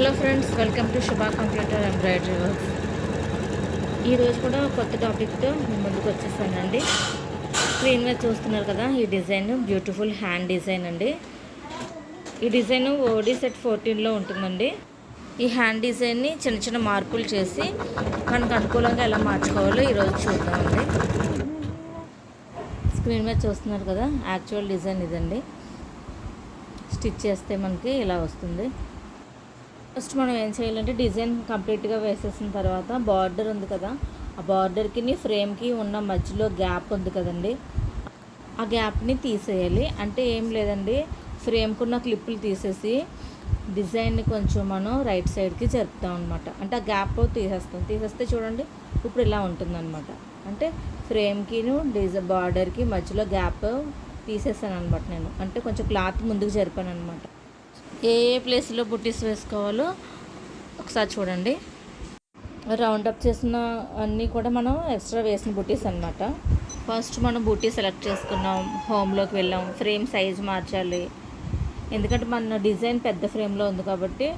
Hello friends welcome to Shubha computer embroidery works ఈరోజు కూడా కొత్త టాపిక్తో ముందుకు వచ్చేసానండి. స్క్రీన్ మీద చూస్తున్నారు కదా ఈ డిజైన్ బ్యూటిఫుల్ హ్యాండ్ డిజైన్ అండి. ఈ డిజైన్ ఓడి సెట్ ఫోర్టీన్లో ఉంటుందండి. ఈ హ్యాండ్ డిజైన్ని చిన్న చిన్న మార్పులు చేసి మనకు అనుకూలంగా ఎలా మార్చుకోవాలో ఈరోజు చూద్దామండి. స్క్రీన్ మీద చూస్తున్నారు కదా యాక్చువల్ డిజైన్ ఇదండి. స్టిచ్ చేస్తే మనకి ఇలా వస్తుంది. ఫస్ట్ మనం ఏం చేయాలంటే డిజైన్ కంప్లీట్గా వేసేసిన తర్వాత బార్డర్ ఉంది కదా ఆ బార్డర్కి ఫ్రేమ్కి ఉన్న మధ్యలో గ్యాప్ ఉంది కదండి. ఆ గ్యాప్ని తీసేయాలి. అంటే ఏం లేదండి ఫ్రేమ్కి ఉన్న క్లిప్పులు తీసేసి డిజైన్ని కొంచెం మనం రైట్ సైడ్కి జరుపుతాం అనమాట అంటే ఆ గ్యాప్ తీసేస్తాం. తీసేస్తే చూడండి ఇప్పుడు ఇలా ఉంటుందన్నమాట. అంటే ఫ్రేమ్కిను డిజ బార్డర్కి మధ్యలో గ్యాప్ తీసేసాను అనమాట నేను. అంటే కొంచెం క్లాత్ ముందుకు జరిపాను అనమాట ఏ ఏ ప్లేస్లో బుట్టీస్ వేసుకోవాలో ఒకసారి చూడండి. రౌండ్ అప్ చేసిన అన్నీ కూడా మనం ఎక్స్ట్రా వేసిన బుట్టీస్ అనమాట ఫస్ట్ మనం బుట్టీ సెలెక్ట్ చేసుకున్నాం హోమ్లోకి వెళ్ళాం ఫ్రేమ్ సైజ్ మార్చాలి. ఎందుకంటే మన డిజైన్ పెద్ద ఫ్రేమ్లో ఉంది కాబట్టి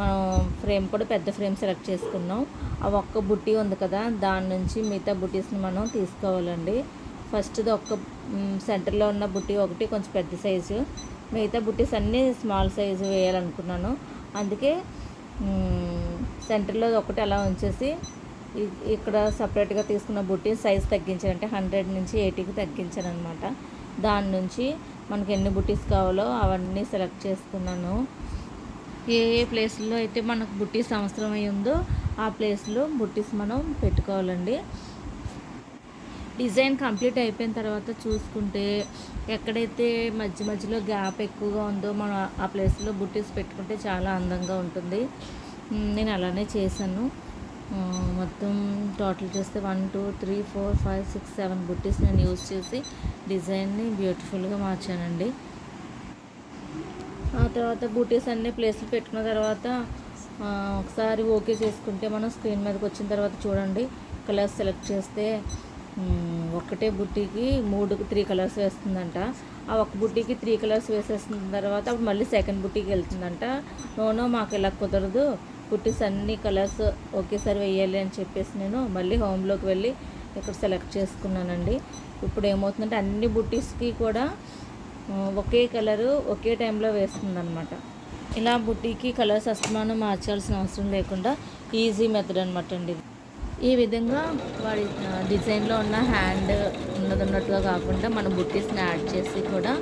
మనం ఫ్రేమ్ కూడా పెద్ద ఫ్రేమ్ సెలెక్ట్ చేసుకున్నాం. ఆ ఒక్క బుట్టి ఉంది కదా దాని నుంచి మిగతా బుట్టీస్ని మనం తీసుకోవాలండి. ఫస్ట్ది ఒక్క సెంటర్లో ఉన్న బుట్టి ఒకటి కొంచెం పెద్ద సైజు. మిగతా బుట్టీస్ అన్నీ స్మాల్ సైజు వేయాలనుకున్నాను. అందుకే సెంటర్లో ఒకటి అలా ఉంచేసి ఇక్కడ సపరేట్గా తీసుకున్న బుట్టి సైజ్ తగ్గించాను. అంటే హండ్రెడ్ నుంచి ఎయిటీకి తగ్గించాను అనమాట దాని నుంచి మనకి ఎన్ని బుట్టీస్ కావాలో అవన్నీ సెలెక్ట్ చేసుకున్నాను. ఏ ఏ ప్లేస్లో అయితే మనకు బుట్టీస్ అవసరం అయి ఉందో ఆ ప్లేస్లో బుట్టీస్ మనం పెట్టుకోవాలండి. డిజైన్ కంప్లీట్ అయిపోయిన తర్వాత చూసుకుంటే ఎక్కడైతే మధ్య మధ్యలో గ్యాప్ ఎక్కువగా ఉందో మనం ఆ ప్లేస్లో బుట్టీస్ పెట్టుకుంటే చాలా అందంగా ఉంటుంది. నేను అలానే చేశాను. మొత్తం టోటల్ చేస్తే one two three four five six seven బుట్టీస్ నేను యూజ్ చేసి డిజైన్ని బ్యూటిఫుల్గా మార్చానండి. ఆ తర్వాత బూటీస్ అన్ని ప్లేస్లు పెట్టుకున్న తర్వాత ఒకసారి ఓకే చేసుకుంటే మనం స్క్రీన్ మీదకి వచ్చిన తర్వాత చూడండి. కలర్స్ సెలెక్ట్ చేస్తే ఒక్కటే బుట్టికి మూడు త్రీ కలర్స్ వేస్తుందంట. ఆ ఒక్క బుట్టికి త్రీ కలర్స్ వేసేసిన తర్వాత అప్పుడు మళ్ళీ సెకండ్ బుట్టికి వెళ్తుందంట. నోనో మాకు ఇలా కుదరదు. బుట్టీస్ అన్ని కలర్స్ ఒకేసారి వేయాలి అని చెప్పేసి నేను మళ్ళీ హోమ్లోకి వెళ్ళి ఇక్కడ సెలెక్ట్ చేసుకున్నానండి. ఇప్పుడు ఏమవుతుందంటే అన్ని బుట్టీస్కి కూడా ఒకే కలరు ఒకే టైంలో వేస్తుంది అనమాట ఇలా బుట్టీకి కలర్స్ అస్తమానం మార్చాల్సిన అవసరం లేకుండా ఈజీ మెథడ్ అనమాట అండి ఈ విధంగా వాడి డిజైన్లో ఉన్న హ్యాండ్ ఉన్నది ఉన్నట్టుగా కాకుండా మనం బుట్టీస్ని యాడ్ చేసి కూడా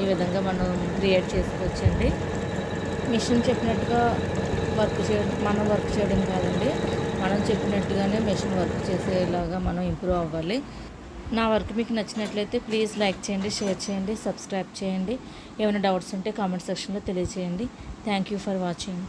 ఈ విధంగా మనం క్రియేట్ చేసుకోవచ్చండి. మిషన్ చెప్పినట్టుగా వర్క్ చేయడం మనం వర్క్ చేయడం కాదండి. మనం చెప్పినట్టుగానే మిషన్ వర్క్ చేసేలాగా మనం ఇంప్రూవ్ అవ్వాలి. నా వర్క్ మీకు నచ్చినట్లయితే ప్లీజ్ లైక్ చేయండి షేర్ చేయండి సబ్స్క్రైబ్ చేయండి. ఏమైనా డౌట్స్ ఉంటే కామెంట్ సెక్షన్లో తెలియజేయండి థ్యాంక్ యూ ఫర్ వాచింగ్.